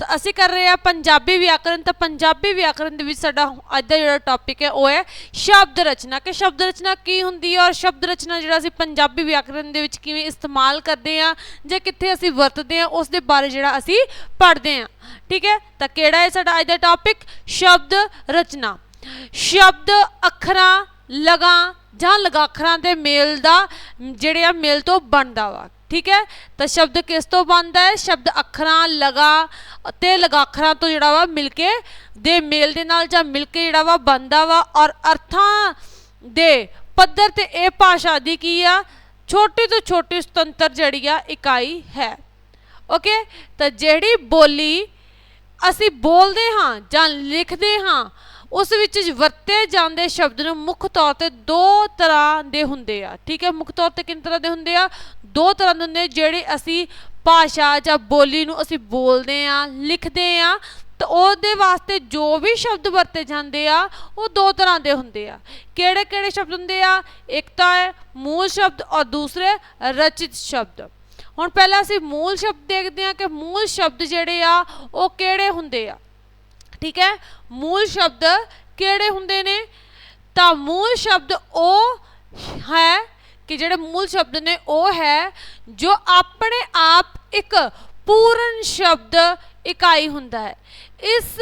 ਤਾਂ ਅਸੀਂ ਕਰ ਰਹੇ ਆ ਪੰਜਾਬੀ ਵਿਆਕਰਣ ਤਾਂ ਪੰਜਾਬੀ ਵਿਆਕਰਣ ਦੇ ਵਿੱਚ ਸਾਡਾ ਅੱਜ ਦਾ ਜਿਹੜਾ ਟੌਪਿਕ ਹੈ, ਉਹ ਹੈ ਸ਼ਬਦ ਰਚਨਾ। ਕਿ ਸ਼ਬਦ ਰਚਨਾ ਕੀ ਹੁੰਦੀ ਹੈ ਔਰ ਸ਼ਬਦ ਰਚਨਾ ਜਿਹੜਾ ਅਸੀਂ ਪੰਜਾਬੀ ਵਿਆਕਰਣ ਦੇ ਵਿੱਚ ਕਿਵੇਂ ਇਸਤੇਮਾਲ ਕਰਦੇ ਆ ਜਾਂ ਕਿੱਥੇ ਅਸੀਂ ਵਰਤਦੇ ਆ ਉਸ ਦੇ ਬਾਰੇ ਜਿਹੜਾ ਅਸੀਂ ਪੜ੍ਹਦੇ ਆ ਠੀਕ ਹੈ? ਤਾਂ ਕਿਹੜਾ ਹੈ ਸਾਡਾ ਅੱਜ ਦਾ ਟੌਪਿਕ ਸ਼ਬਦ ਰਚਨਾ। ਸ਼ਬਦ ਅੱਖਰਾਂ, ਲਗਾ ਜਾਂ ਲਗਾਖਰਾਂ ਦੇ ਮੇਲ ਦਾ, ਜਿਹੜੇ ਆ ਮੇਲ ਤੋਂ ਬਣਦਾ ਵਾ। ਠੀਕ ਹੈ? ਤਾਂ ਸ਼ਬਦ ਕਿਸ ਤੋਂ ਬਣਦਾ ਹੈ? ਸ਼ਬਦ ਅੱਖਰਾਂ, ਲਗਾ ਅਤੇ ਲਗਾਖਰਾਂ ਤੋਂ ਜਿਹੜਾ ਵਾ ਮਿਲ ਕੇ ਦੇ ਮੇਲ ਦੇ ਨਾਲ ਜਾਂ ਮਿਲ ਕੇ ਜਿਹੜਾ ਵਾ ਬਣਦਾ ਵਾ ਔਰ ਅਰਥਾਂ ਦੇ ਪੱਧਰ ਤੇ ਇਹ ਭਾਸ਼ਾ ਦੀ ਕੀ ਆ? ਛੋਟੀ ਤੋਂ ਛੋਟੀ ਸੁਤੰਤਰ ਜਿਹੜੀ ਆ, ਇਕਾਈ ਹੈ। ਓਕੇ ਤਾਂ ਜਿਹੜੀ ਬੋਲੀ ਅਸੀਂ ਬੋਲਦੇ ਹਾਂ ਜਾਂ ਲਿਖਦੇ ਹਾਂ ਉਸ ਵਿੱਚ ਵਰਤੇ ਜਾਂਦੇ ਸ਼ਬਦ ਨੂੰ ਮੁੱਖ ਤੌਰ ਤੇ ਦੋ ਤਰ੍ਹਾਂ ਦੇ ਹੁੰਦੇ ਆ, ਠੀਕ ਹੈ? ਮੁੱਖ ਤੌਰ ਤੇ ਕਿੰਨੇ ਤਰ੍ਹਾਂ ਦੇ ਹੁੰਦੇ ਆ? ਦੋ ਤਰ੍ਹਾਂ ਦੇ ਹੁੰਦੇ ਜਿਹੜੇ ਅਸੀਂ ਭਾਸ਼ਾ ਜਾਂ ਬੋਲੀ ਨੂੰ ਅਸੀਂ ਬੋਲਦੇ ਆ, ਲਿਖਦੇ ਆ, ਤਾਂ ਉਹਦੇ ਵਾਸਤੇ ਜੋ ਵੀ ਸ਼ਬਦ ਵਰਤੇ ਜਾਂਦੇ ਆ, ਉਹ ਦੋ ਤਰ੍ਹਾਂ ਦੇ ਹੁੰਦੇ ਆ। ਕਿਹੜੇ ਕਿਹੜੇ ਸ਼ਬਦ ਹੁੰਦੇ ਆ? ਇੱਕ ਤਾਂ ਹੈ ਮੂਲ ਸ਼ਬਦ ਔਰ ਦੂਸਰੇ ਰਚਿਤ ਸ਼ਬਦ। ਹੁਣ ਪਹਿਲਾਂ ਅਸੀਂ ਮੂਲ ਸ਼ਬਦ ਦੇਖਦੇ ਹਾਂ ਕਿ ਮੂਲ ਸ਼ਬਦ ਜਿਹੜੇ ਆ, ਉਹ ਕਿਹੜੇ ਹੁੰਦੇ ਆ? ਠੀਕ ਹੈ? ਮੂਲ ਸ਼ਬਦ ਕਿਹੜੇ ਹੁੰਦੇ ਨੇ? ਤਾਂ ਮੂਲ ਸ਼ਬਦ ਉਹ ਹੈ ਕਿ ਜਿਹੜੇ ਮੂਲ ਸ਼ਬਦ ਨੇ ਉਹ ਹੈ ਜੋ ਆਪਣੇ ਆਪ ਇੱਕ ਪੂਰਨ ਸ਼ਬਦ ਇਕਾਈ ਹੁੰਦਾ ਹੈ। ਇਸ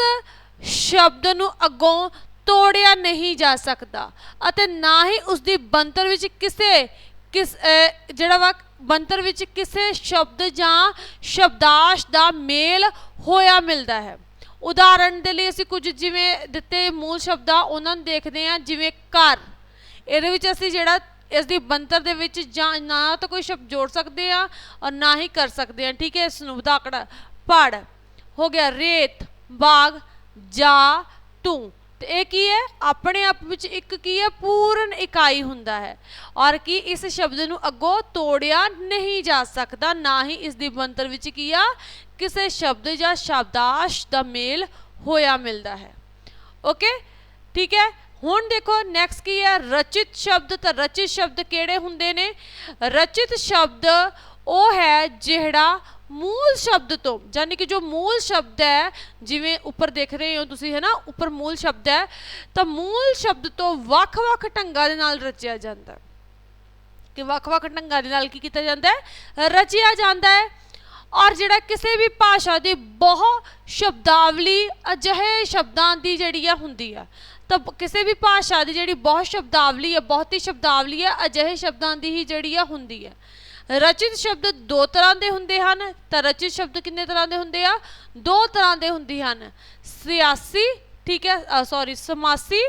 ਸ਼ਬਦ ਨੂੰ ਅੱਗੋਂ ਤੋੜਿਆ ਨਹੀਂ ਜਾ ਸਕਦਾ ਅਤੇ ਨਾ ਹੀ ਉਸ ਦੀ ਬੰਤਰ ਵਿੱਚ ਕਿਸੇ ਕਿਸ ਜਿਹੜਾ ਵਾ ਬੰਤਰ ਵਿੱਚ ਕਿਸੇ ਸ਼ਬਦ ਜਾਂ ਸ਼ਬਦਾਸ਼ ਦਾ ਮੇਲ ਹੋਇਆ ਮਿਲਦਾ ਹੈ। ਉਦਾਹਰਣ ਦੇ ਲਈ ਅਸੀਂ ਕੁਝ ਜਿਵੇਂ ਦਿੱਤੇ ਮੂਲ ਸ਼ਬਦਾਂ, ਉਹਨਾਂ ਨੂੰ ਦੇਖਦੇ ਹਾਂ, ਜਿਵੇਂ ਘਰ। ਇਹਦੇ ਵਿੱਚ ਅਸੀਂ ਜਿਹੜਾ ਇਸ ਦੀ ਬੰਤਰ ਦੇ ਵਿੱਚ ਜਾਂ ਨਾ ਤਾਂ ਕੋਈ ਸ਼ਬਦ ਜੋੜ ਸਕਦੇ ਆ ਔਰ ਨਾ ਹੀ ਕਰ ਸਕਦੇ ਆ ਠੀਕ ਹੈ, ਇਸ ਨੂੰ ਵਧਾਕੜਾ ਪੜ। ਹੋ ਗਿਆ ਰੇਤ, ਬਾਗ, ਜਾ, ਤੂੰ। ਤੇ ਇਹ ਕੀ ਹੈ? ਆਪਣੇ ਆਪ ਵਿੱਚ ਇੱਕ ਕੀ ਹੈ? ਪੂਰਨ ਇਕਾਈ ਹੁੰਦਾ ਹੈ। ਔਰ ਕੀ ਇਸ ਸ਼ਬਦ ਨੂੰ ਅੱਗੋਂ ਤੋੜਿਆ ਨਹੀਂ ਜਾ ਸਕਦਾ, ਨਾ ਹੀ ਇਸ ਦੀ ਬੰਤਰ ਵਿੱਚ ਕੀ ਆ? ਕਿਸੇ ਸ਼ਬਦ ਜਾਂ ਸ਼ਬਦਾਸ਼ ਦਾ ਮੇਲ ਹੋਇਆ ਮਿਲਦਾ ਹੈ। ਓਕੇ ਠੀਕ ਹੈ? ਹੁਣ ਦੇਖੋ ਨੈਕਸਟ ਕੀ ਹੈ? ਰਚਿਤ ਸ਼ਬਦ, ਤਾਂ ਰਚਿਤ ਸ਼ਬਦ ਕਿਹੜੇ ਹੁੰਦੇ ਨੇ? ਰਚਿਤ ਸ਼ਬਦ ਉਹ ਹੈ ਜਿਹੜਾ ਮੂਲ ਸ਼ਬਦ ਤੋਂ ਯਾਨੀ ਕਿ ਜੋ ਮੂਲ ਸ਼ਬਦ ਹੈ, ਜਿਵੇਂ ਉੱਪਰ ਦੇਖ ਰਹੇ ਹੋ ਤੁਸੀਂ, ਹੈ ਨਾ, ਉੱਪਰ ਮੂਲ ਸ਼ਬਦ ਹੈ, ਤਾਂ ਮੂਲ ਸ਼ਬਦ ਤੋਂ ਵੱਖ-ਵੱਖ ਢੰਗਾਂ ਦੇ ਨਾਲ ਰਚਿਆ ਜਾਂਦਾ ਹੈ। ਕਿ ਵੱਖ-ਵੱਖ ਢੰਗਾਂ ਦੇ ਨਾਲ ਕੀ ਕੀਤਾ ਜਾਂਦਾ ਹੈ? ਰਚਿਆ ਜਾਂਦਾ ਹੈ। ਔਰ ਜਿਹੜਾ ਕਿਸੇ ਵੀ ਭਾਸ਼ਾ ਦੀ ਬਹੁ ਸ਼ਬਦਾਵਲੀ ਅਜਿਹੇ ਸ਼ਬਦਾਂ ਦੀ ਜਿਹੜੀ ਆ ਹੁੰਦੀ ਆ, ਤਾਂ ਕਿਸੇ ਵੀ ਭਾਸ਼ਾ ਦੀ ਜਿਹੜੀ ਬਹੁਤ ਸ਼ਬਦਾਵਲੀ ਹੈ ਬਹੁਤੀ ਸ਼ਬਦਾਵਲੀ ਹੈ ਅਜਿਹੇ ਸ਼ਬਦਾਂ ਦੀ ਹੀ ਜਿਹੜੀ ਆ ਹੁੰਦੀ ਹੈ ਰਚਿਤ ਸ਼ਬਦ ਦੋ ਤਰ੍ਹਾਂ ਦੇ ਹੁੰਦੇ ਹਨ। ਤਾਂ ਰਚਿਤ ਸ਼ਬਦ ਕਿੰਨੇ ਤਰ੍ਹਾਂ ਦੇ ਹੁੰਦੇ ਆ? ਦੋ ਤਰ੍ਹਾਂ ਦੇ ਹੁੰਦੇ ਹਨ। ਸਿਆਸੀ, ਠੀਕ ਹੈ ਸੌਰੀ ਸਮਾਸੀ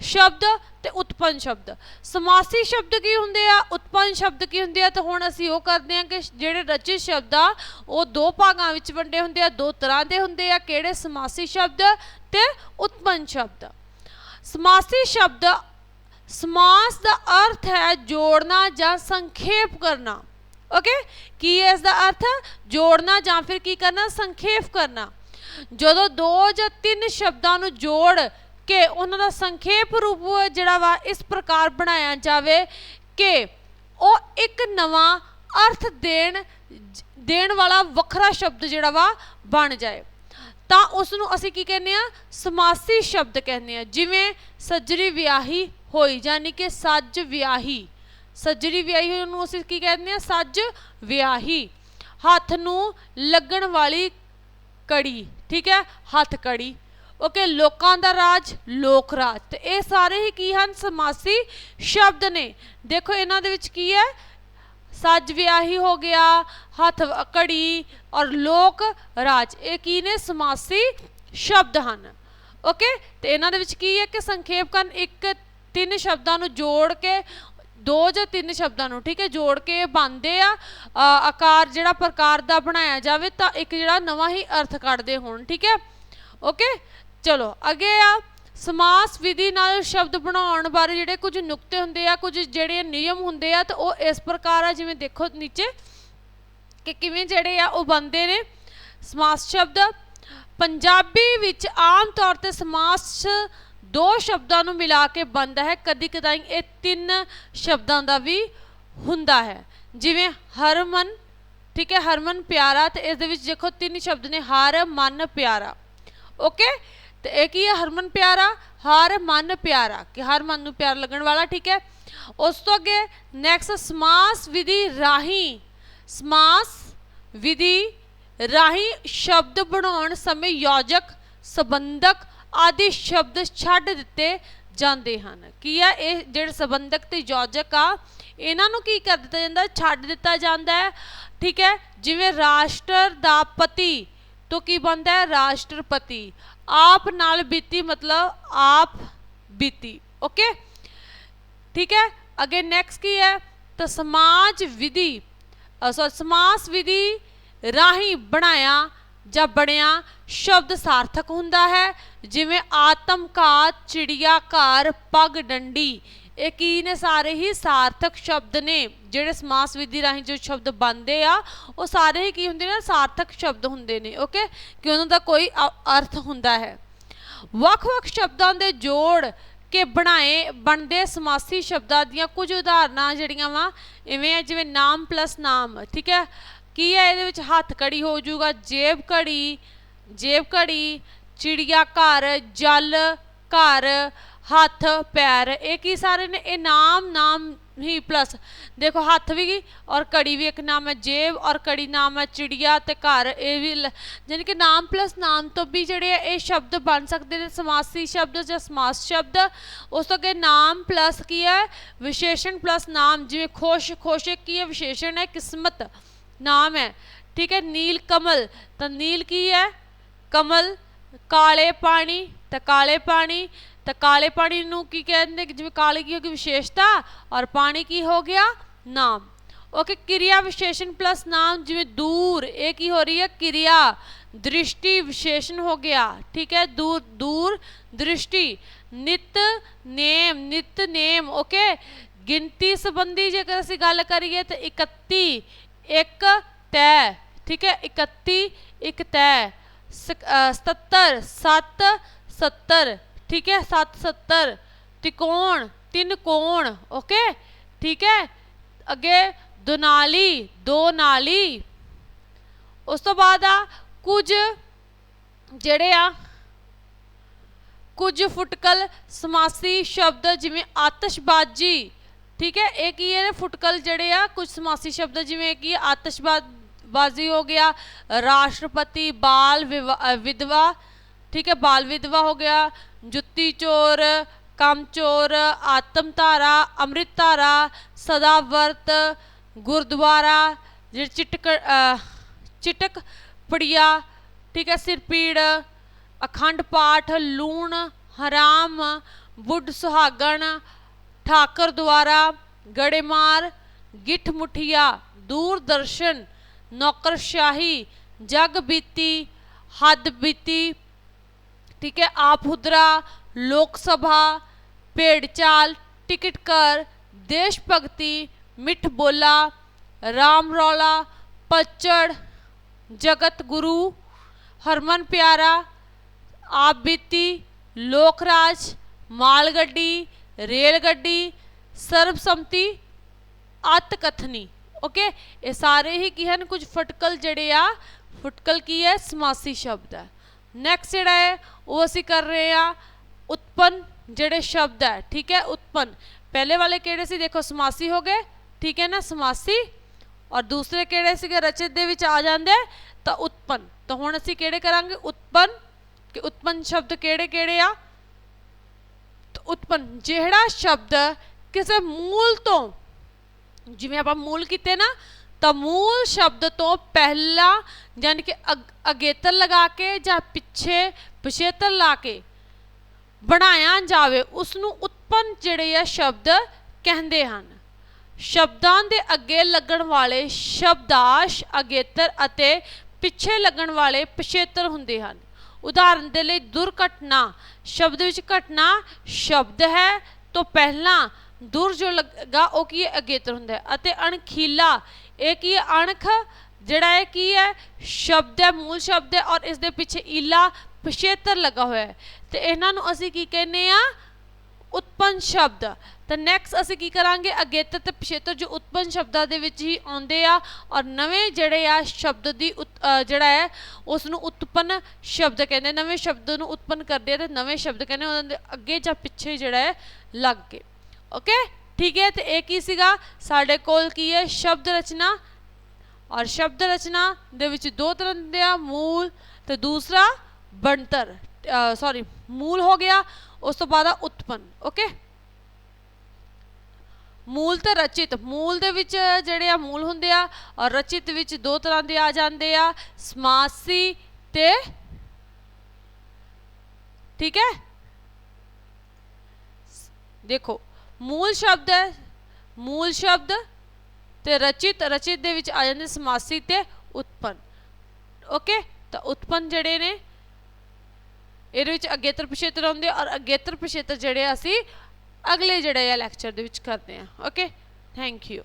ਸ਼ਬਦ ਤੇ ਉਤਪੰਨ ਸ਼ਬਦ। ਸਮਾਸੀ ਸ਼ਬਦ ਕੀ ਹੁੰਦੇ ਆ? ਉਤਪੰਨ ਸ਼ਬਦ ਕੀ ਹੁੰਦੇ ਆ? ਤਾਂ ਹੁਣ ਅਸੀਂ ਉਹ ਕਰਦੇ ਹਾਂ ਕਿ ਜਿਹੜੇ ਰਚਿਤ ਸ਼ਬਦ ਆ, ਉਹ ਦੋ ਭਾਗਾਂ ਵਿੱਚ ਵੰਡੇ ਹੁੰਦੇ ਆ, ਦੋ ਤਰ੍ਹਾਂ ਦੇ ਹੁੰਦੇ ਆ, ਕਿਹੜੇ? ਸਮਾਸੀ ਸ਼ਬਦ ਤੇ ਉਤਪੰਨ ਸ਼ਬਦ। ਸਮਾਸੀ ਸ਼ਬਦ, ਸਮਾਸ ਦਾ ਅਰਥ ਹੈ ਜੋੜਨਾ ਜਾਂ ਸੰਖੇਪ ਕਰਨਾ। ਓਕੇ ਕੀ ਹੈ ਇਸ ਦਾ ਅਰਥ? ਜੋੜਨਾ ਜਾਂ ਫਿਰ ਕੀ ਕਰਨਾ? ਸੰਖੇਪ ਕਰਨਾ। ਜਦੋਂ ਦੋ ਜਾਂ ਤਿੰਨ ਸ਼ਬਦਾਂ ਨੂੰ ਜੋੜ ਕੇ ਉਹਨਾਂ ਦਾ ਸੰਖੇਪ ਰੂਪ ਜਿਹੜਾ ਵਾ ਇਸ ਪ੍ਰਕਾਰ ਬਣਾਇਆ ਜਾਵੇ ਕਿ ਉਹ ਇੱਕ ਨਵਾਂ ਅਰਥ ਦੇਣ ਦੇਣ ਵਾਲਾ ਵੱਖਰਾ ਸ਼ਬਦ ਜਿਹੜਾ ਵਾ ਬਣ ਜਾਏ। ਤਾਂ ਉਸ ਨੂੰ ਅਸੀਂ ਕੀ ਕਹਿੰਦੇ ਆ ਸਮਾਸੀ ਸ਼ਬਦ ਕਹਿੰਦੇ ਆ ਜਿਵੇਂ ਸੱਜਰੀ ਵਿਆਹੀ ਹੋਈ, ਯਾਨੀ ਕਿ ਸੱਜ ਵਿਆਹੀ। ਸੱਜਰੀ ਵਿਆਹੀ ਹੋਈ ਨੂੰ ਅਸੀਂ ਕੀ ਕਹਿੰਦੇ ਆ ਸੱਜ ਵਿਆਹੀ। ਹੱਥ ਨੂੰ ਲੱਗਣ ਵਾਲੀ ਕੜੀ, ਠੀਕ ਹੈ? ਹੱਥ ਕੜੀ। ਓਕੇ, ਲੋਕਾਂ ਦਾ ਰਾਜ, ਲੋਕ ਰਾਜ। ਤੇ ਇਹ ਸਾਰੇ ਹੀ ਕੀ ਹਨ? ਸਮਾਸੀ ਸ਼ਬਦ ਨੇ। ਦੇਖੋ, ਇਹਨਾਂ ਦੇ ਵਿੱਚ ਕੀ ਹੈ? ਸੱਜ ਵਿਆਹੀ ਹੋ ਗਿਆ, ਹੱਥ ਵ- ਕੜੀ ਔਰ ਲੋਕ ਰਾਜ। ਇਹ ਕੀ ਨੇ? ਸਮਾਸੀ ਸ਼ਬਦ ਹਨ। ਓਕੇ, ਤੇ ਇਹਨਾਂ ਦੇ ਵਿੱਚ ਕੀ ਹੈ ਕਿ ਸੰਖੇਪ ਕਰਨ ਇੱਕ ਤਿੰਨ ਸ਼ਬਦਾਂ ਨੂੰ ਜੋੜ ਕੇ ਦੋ ਜਾਂ ਤਿੰਨ ਸ਼ਬਦਾਂ ਨੂੰ, ਠੀਕ ਹੈ, ਜੋੜ ਕੇ ਬਣਦੇ ਆ। ਆਕਾਰ ਜਿਹੜਾ ਪ੍ਰਕਾਰ ਦਾ ਬਣਾਇਆ ਜਾਵੇ ਤਾਂ ਇੱਕ ਜਿਹੜਾ ਨਵਾਂ ਹੀ ਅਰਥ ਕੱਢਦੇ ਹੋਣ, ਠੀਕ ਹੈ? ਓਕੇ? ਚਲੋ, ਅੱਗੇ ਆ। ਸਮਾਸ ਵਿਧੀ ਨਾਲ ਸ਼ਬਦ ਬਣਾਉਣ ਬਾਰੇ ਜਿਹੜੇ ਕੁਝ ਨੁਕਤੇ ਹੁੰਦੇ ਆ, ਕੁਝ ਜਿਹੜੇ ਨਿਯਮ ਹੁੰਦੇ ਆ, ਤਾਂ ਉਹ ਇਸ ਪ੍ਰਕਾਰ ਆ, ਜਿਵੇਂ ਦੇਖੋ ਨੀਚੇ ਕਿ ਕਿਵੇਂ ਜਿਹੜੇ ਆ, ਉਹ ਬਣਦੇ ਨੇ। ਸਮਾਸ ਸ਼ਬਦ, ਪੰਜਾਬੀ ਵਿੱਚ ਆਮ ਤੌਰ ਤੇ ਸਮਾਸ ਦੋ ਸ਼ਬਦਾਂ ਨੂੰ ਮਿਲਾ ਕੇ ਬਣਦਾ ਹੈ। ਕਦੀ ਕਦਾਈ ਇਹ ਤਿੰਨ ਸ਼ਬਦਾਂ ਦਾ ਵੀ ਹੁੰਦਾ ਹੈ। ਜਿਵੇਂ ਹਰਮਨ, ਠੀਕ ਹੈ, ਹਰਮਨ ਪਿਆਰਾ, ਤੇ ਇਸ ਦੇ ਵਿੱਚ ਦੇਖੋ ਤਿੰਨ ਸ਼ਬਦ ਨੇ, ਹਰ, ਮਨ, ਪਿਆਰਾ। ਓਕੇ? ਤੇ ਇਹ ਕੀ ਹੈ? ਹਰਮਨ ਪਿਆਰਾ, ਹਰ, ਮਨ, ਪਿਆਰਾ। ਕਿ ਹਰ ਮਨ ਨੂੰ ਪਿਆਰ ਲੱਗਣ ਵਾਲਾ, ਠੀਕ ਹੈ? ਉਸ ਤੋਂ ਅੱਗੇ ਨੈਕਸਟ ਸਮਾਸ ਵਿਧੀ ਰਾਹੀਂ, ਸਮਾਸ ਵਿਧੀ ਰਾਹੀਂ ਸ਼ਬਦ ਬਣਾਉਣ ਸਮੇਂ ਯੋਜਕ, ਸੰਬੰਧਕ ਆਦਿ ਸ਼ਬਦ ਛੱਡ ਦਿੱਤੇ ਜਾਂਦੇ ਹਨ। ਕੀ ਆ, ਇਹ ਜਿਹੜੇ ਸੰਬੰਧਕ ਤੇ ਯੋਜਕ ਆ, ਇਹਨਾਂ ਨੂੰ ਕੀ ਕਰ ਦਿੱਤਾ ਜਾਂਦਾ? ਛੱਡ ਦਿੱਤਾ ਜਾਂਦਾ ਹੈ। ਠੀਕ ਹੈ, ਜਿਵੇਂ ਰਾਸ਼ਟਰ ਦਾ ਪਤੀ, ਤੋਂ ਕੀ ਬਣਦਾ ਹੈ? ਰਾਸ਼ਟਰਪਤੀ। ਆਪ ਨਾਲ ਬੀਤੀ ਮਤਲਬ ਆਪ ਬੀਤੀ। ਓਕੇ? ਠੀਕ ਹੈ, ਅੱਗੇ ਨੈਕਸਟ ਕੀ ਹੈ? ਤਾਂ ਸਮਾਜ ਵਿਧੀ ਸੋ ਸਮਾਸ ਵਿਧੀ ਰਾਹੀਂ ਬਣਾਇਆ ਜਾਂ ਬਣਿਆ ਸ਼ਬਦ ਸਾਰਥਕ ਹੁੰਦਾ ਹੈ, ਜਿਵੇਂ ਆਤਮਕਾਤ ਚਿੜੀਆਘਰ, ਪੱਗ ਡੰਡੀ। ਇਹ ਕੀ ਨੇ ਸਾਰੇ ਹੀ ਸਾਰਥਕ ਸ਼ਬਦ ਨੇ, ਜਿਹੜੇ ਸਮਾਸ ਵਿਧੀ ਰਾਹੀਂ ਜੋ ਸ਼ਬਦ ਬਣਦੇ ਆ, ਉਹ ਸਾਰੇ ਹੀ ਕੀ ਹੁੰਦੇ ਨੇ, ਸਾਰਥਕ ਸ਼ਬਦ ਹੁੰਦੇ ਨੇ ਓਕੇ ਕਿ ਉਹਨਾਂ ਦਾ ਕੋਈ ਅ- ਅਰਥ ਹੁੰਦਾ ਹੈ। ਵੱਖ-ਵੱਖ ਸ਼ਬਦਾਂ ਦੇ ਜੋੜ ਕੇ ਬਣਾਏ, ਬਣਦੇ ਸਮਾਸੀ ਸ਼ਬਦਾਂ ਦੀਆਂ ਕੁਝ ਉਦਾਹਰਨਾਂ ਜਿਹੜੀਆਂ ਵਾ, ਇਵੇਂ ਆ, ਜਿਵੇਂ ਨਾਮ ਪਲੱਸ ਨਾਮ, ਠੀਕ ਹੈ? ਕੀ ਹੈ ਇਹਦੇ ਵਿੱਚ? ਹੱਥ ਕੜੀ ਹੋ ਜਾਊਗਾ, ਜੇਬ ਕੜੀ ਜੇਬ ਘੜੀ, ਚਿੜੀਆ ਘਰ, ਜਲ ਘਰ, ਹੱਥ, ਪੈਰ। ਇਹ ਕੀ ਸਾਰੇ ਨੇ? ਇਹ ਨਾਮ ਨਾਮ ਹੀ ਪਲੱਸ ਦੇਖੋ, ਹੱਥ ਵੀ ਔਰ ਕੜੀ ਵੀ ਇੱਕ ਨਾਮ ਹੈ। ਜੇਬ ਔਰ ਕੜੀ ਨਾਮ ਹੈ। ਚਿੜੀਆ ਤੇ ਘਰ, ਇਹ ਵੀ ਲ- ਕਿ ਨਾਮ ਪਲੱਸ ਨਾਮ ਤੋਂ ਵੀ ਜਿਹੜੇ ਆ, ਇਹ ਸ਼ਬਦ ਬਣ ਸਕਦੇ ਨੇ। ਸਮਾਸੀ ਸ਼ਬਦ ਜਾਂ ਸਮਾਸ ਸ਼ਬਦ। ਉਸ ਤੋਂ ਅੱਗੇ ਨਾਮ ਪਲੱਸ ਕੀ ਹੈ? ਵਿਸ਼ੇਸ਼ਣ ਪਲੱਸ ਨਾਮ। ਜਿਵੇਂ ਖੁਸ਼ ਖੁਸ਼ ਇੱਕ ਕੀ ਹੈ? ਵਿਸ਼ੇਸ਼ਣ ਹੈ। ਕਿਸਮਤ ਨਾਮ ਹੈ। ਠੀਕ ਹੈ, ਨੀਲ ਕਮਲ। ਤਾਂ ਨੀਲ ਕੀ ਹੈ? ਕਮਲ, ਕਾਲੇ ਪਾਣੀ, ਤਾਂ ਕਾਲੇ ਪਾਣੀ, ਤਾਂ ਕਾਲੇ ਪਾਣੀ ਨੂੰ ਕੀ ਕਹਿੰਦੇ ਜਿਵੇਂ ਕਾਲੇ ਕੀ ਹੋ ਗਈ ਵਿਸ਼ੇਸ਼ਤਾ ਔਰ ਪਾਣੀ ਕੀ ਹੋ ਗਿਆ? ਨਾਮ। ਓਕੇ, ਕਿਰਿਆ ਵਿਸ਼ੇਸ਼ਣ ਪਲੱਸ ਨਾਮ ਜਿਵੇਂ ਦੂਰ, ਇਹ ਕੀ ਹੋ ਰਹੀ ਹੈ? ਕਿਰਿਆ। ਦ੍ਰਿਸ਼ਟੀ ਵਿਸ਼ੇਸ਼ਣ ਹੋ ਗਿਆ, ਠੀਕ ਹੈ? ਦੂਰ ਦੂਰ, ਦ੍ਰਿਸ਼ਟੀ। ਨਿਤ, ਨੇਮ ਨਿਤ, ਨੇਮ, ਓਕੇ? ਗਿਣਤੀ ਸੰਬੰਧੀ ਜੇਕਰ ਅਸੀਂ ਗੱਲ ਕਰੀਏ ਤਾਂ 31 ਇੱਕ, ਤੈ, ਠੀਕ ਹੈ? 31 ਇੱਕ, ਤੈ। 77 7 70 ਠੀਕ ਹੈ? 7 70 ਤਿਕੋਣ, ਤਿੰਨ ਕੋਣ ਓਕੇ ਠੀਕ ਹੈ? ਅੱਗੇ ਦੁਨਾਲੀ ਦੋ ਨਾਲੀ। ਉਸ ਤੋਂ ਬਾਅਦ ਆ ਕੁਝ ਜਿਹੜੇ ਆ, ਕੁਝ ਫੁਟਕਲ ਸਮਾਸੀ ਸ਼ਬਦ ਜਿਵੇਂ ਆਤਿਸ਼ਬਾਜ਼ੀ, ਠੀਕ ਹੈ? ਇਹ ਕੀ ਹੈ? ਫੁਟਕਲ ਜਿਹੜੇ ਆ, ਕੁਝ ਸਮਾਸੀ ਸ਼ਬਦ ਜਿਵੇਂ ਕਿ ਆਤਿਸ਼ਬਾਜ਼ੀ बाजी हो गया, राष्ट्रपति बाल विधवा, ठीक है, बाल विधवा हो गया, जुत्ती चोर कामचोर आत्मधारा अमृत धारा सदावर्त, गुरुद्वारा चिटक चिटक पड़िया, ठीक है, सिरपीड़, अखंड पाठ, लूण, हराम बुढ़ सुहागन ठाकर द्वारा, गड़ेमार, गिठ मुठिया, दूरदर्शन नौकरशाही, जग बीती, हद बीती, ठीक है आप हुदरा लोकसभा पेड़ चाल टिकट कर, देश देशभक्ति मिठ बोला, राम रौला, पचड़, जगत गुरु, हरमन प्यारा, आप बीती, लोकराज, मालगड्डी, रेलगड्डी, सर्वसम्मति आत्कथनी ਓਕੇ ਇਹ ਸਾਰੇ ਹੀ ਕੀ ਹਨ? ਕੁਝ ਫਟਕਲ ਜਿਹੜੇ ਆ, ਫੁਟਕਲ ਕੀ ਹੈ? ਸਮਾਸੀ ਸ਼ਬਦ ਹੈ। ਨੈਕਸਟ ਜਿਹੜਾ ਹੈ, ਉਹ ਅਸੀਂ ਕਰ ਰਹੇ ਆ ਉਤਪਨ ਜਿਹੜੇ ਸ਼ਬਦ ਹੈ। ਠੀਕ ਹੈ? ਉਤਪਨ। ਪਹਿਲੇ ਵਾਲੇ ਕਿਹੜੇ ਸੀ? ਦੇਖੋ, ਸਮਾਸੀ ਹੋ ਗਏ। ਠੀਕ ਹੈ ਨਾ? ਸਮਾਸੀ। ਔਰ ਦੂਸਰੇ ਕਿਹੜੇ ਸੀਗੇ? ਰਚਿਤ ਦੇ ਵਿੱਚ ਆ ਜਾਂਦੇ। ਤਾਂ ਉਤਪਨ। ਤਾਂ ਹੁਣ ਅਸੀਂ ਕਿਹੜੇ ਕਰਾਂਗੇ? ਉਤਪਨ। ਕਿ ਉਤਪਨ ਸ਼ਬਦ ਕਿਹੜੇ ਕਿਹੜੇ ਆ? ਤਾਂ ਉਤਪਨ। ਜਿਹੜਾ ਸ਼ਬਦ ਕਿਸੇ ਮੂਲ ਤੋਂ ਜਿਵੇਂ ਆਪਾਂ ਮੂਲ ਕੀਤੇ ਨਾ, ਤਾਂ ਮੂਲ ਸ਼ਬਦ ਤੋਂ ਪਹਿਲਾਂ ਯਾਨੀ ਕਿ ਅਗ- ਅਗੇਤਰ ਲਗਾ ਕੇ ਜਾਂ ਪਿੱਛੇ ਪਿਛੇਤਰ ਲਾ ਕੇ ਬਣਾਇਆ ਜਾਵੇ ਉਸ ਨੂੰ ਉਤਪਨ ਜਿਹੜੇ ਆ ਸ਼ਬਦ ਕਹਿੰਦੇ ਹਨ। ਸ਼ਬਦਾਂ ਦੇ ਅੱਗੇ ਲੱਗਣ ਵਾਲੇ ਸ਼ਬਦਾਸ਼ ਅਗੇਤਰ ਅਤੇ ਪਿੱਛੇ ਲੱਗਣ ਵਾਲੇ ਪਿਛੇਤਰ ਹੁੰਦੇ ਹਨ। ਉਦਾਹਰਨ ਦੇ ਲਈ ਦੁਰਘਟਨਾ, ਸ਼ਬਦ ਵਿੱਚ ਘਟਨਾ ਸ਼ਬਦ ਹੈ, ਤੋਂ ਪਹਿਲਾਂ ਦੁਰ ਜੋ ਲੱਗਾ ਉਹ ਕੀ ਹੈ? ਅਗੇਤਰ ਹੁੰਦਾ ਅਤੇ ਅਣਖੀਲਾ, ਇਹ ਕੀ ਹੈ? ਅਣਖ, ਜਿਹੜਾ ਹੈ ਕੀ ਹੈ? ਸ਼ਬਦ ਹੈ, ਮੂਲ ਸ਼ਬਦ ਹੈ ਔਰ ਇਸ ਦੇ ਪਿੱਛੇ ਈਲਾ, ਪਛੇਤਰ ਲੱਗਾ ਹੋਇਆ ਹੈ। ਤੇ ਇਹਨਾਂ ਨੂੰ ਅਸੀਂ ਕੀ ਕਹਿੰਦੇ ਆ ਉਤਪੰਨ ਸ਼ਬਦ। ਤਾਂ ਨੈਕਸਟ ਅਸੀਂ ਕੀ ਕਰਾਂਗੇ? ਅਗੇਤਰ ਤੇ ਪਛੇਤਰ, ਜੋ ਉਤਪੰਨ ਸ਼ਬਦਾਂ ਦੇ ਵਿੱਚ ਹੀ ਆਉਂਦੇ ਆ ਔਰ ਨਵੇਂ ਜਿਹੜੇ ਆ ਸ਼ਬਦ ਦੀ ਉਤ- ਜਿਹੜਾ ਹੈ ਉਸ ਨੂੰ ਉਤਪੰਨ ਸ਼ਬਦ ਕਹਿੰਦੇ ਨਵੇਂ ਸ਼ਬਦ ਨੂੰ ਉਤਪੰਨ ਕਰਦੇ ਆ ਤੇ ਨਵੇਂ ਸ਼ਬਦ ਕਹਿੰਦੇ ਉਹਨਾਂ ਦੇ ਅੱਗੇ ਜਾਂ ਪਿੱਛੇ ਜਿਹੜਾ ਹੈ, ਲੱਗ ਕੇ। ਓਕੇ ਠੀਕ ਹੈ, ਤੇ ਇਹ ਕੀ ਸੀਗਾ? ਸਾਡੇ ਕੋਲ ਕੀ ਹੈ? ਸ਼ਬਦ ਰਚਨਾ। ਔਰ ਸ਼ਬਦ ਰਚਨਾ ਦੇ ਵਿੱਚ ਦੋ ਤਰ੍ਹਾਂ ਦੇ ਆ, ਮੂਲ ਤੇ ਦੂਸਰਾ ਬਣਤਰ। ਸੌਰੀ ਮੂਲ ਹੋ ਗਿਆ, ਉਸ ਤੋਂ ਬਾਅਦ ਆ ਉਤਪੰਨ। ਓਕੇ ਮੂਲ ਤੇ ਰਚਿਤ। ਮੂਲ ਦੇ ਵਿੱਚ ਜਿਹੜੇ ਆ ਮੂਲ ਹੁੰਦੇ ਆ, ਔਰ ਰਚਿਤ ਵਿੱਚ ਦੋ ਤਰ੍ਹਾਂ ਦੇ ਆ ਜਾਂਦੇ ਆ, ਸਮਾਸੀ ਤੇ ਠੀਕ ਹੈ? ਦੇਖੋ ਮੂਲ ਸ਼ਬਦ ਹੈ। ਮੂਲ ਸ਼ਬਦ ਤੇ ਰਚਿਤ ਰਚਿਤ ਦੇ ਵਿੱਚ ਆ ਜਾਂਦੇ ਸਮਾਸੀ ਤੇ ਉਤਪੰਨ। ਓਕੇ ਤਾਂ ਉਤਪੰਨ ਜਿਹੜੇ ਨੇ, ਇਹਦੇ ਵਿੱਚ ਅਗੇਤਰ ਪਿਛੇਤਰ ਆਉਂਦੇ ਆ ਔਰ ਅਗੇਤਰ ਪਿਛੇਤਰ ਜਿਹੜੇ ਆ ਅਸੀਂ ਅਗਲੇ ਜਿਹੜੇ ਆ ਲੈਕਚਰ ਦੇ ਵਿੱਚ ਕਰਦੇ ਆ। Okay thank you